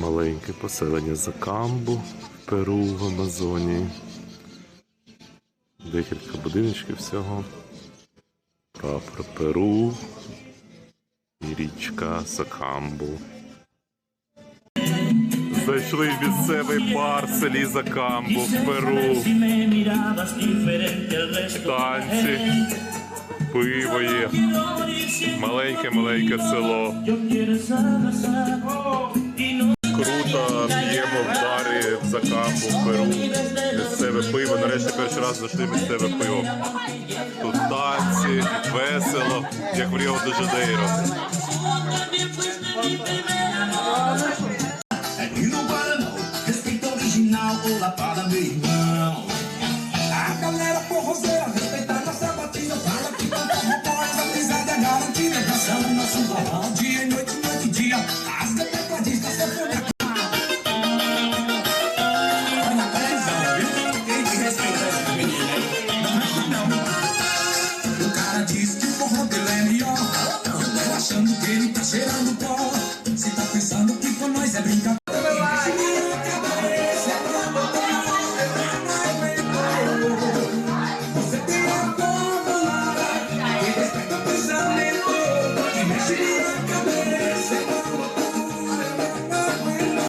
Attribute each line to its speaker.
Speaker 1: маленьке поселення Закамбу в Перу в Амазонії. Декілька будиночків всього. Прапор Перу і річка Закамбу. Зайшли в місцевий бар селі Закамбу в Перу. Танці, пиво є. Маленьке-маленьке село. П'ємо в барі в в Перу. Місцеве пиво. Нарешті перший раз знайшли місцеве пиво. Тут танці, весело, як в Ріо де Жанейро.
Speaker 2: E no Guaraná, respeito original, ou I can irmão. 생각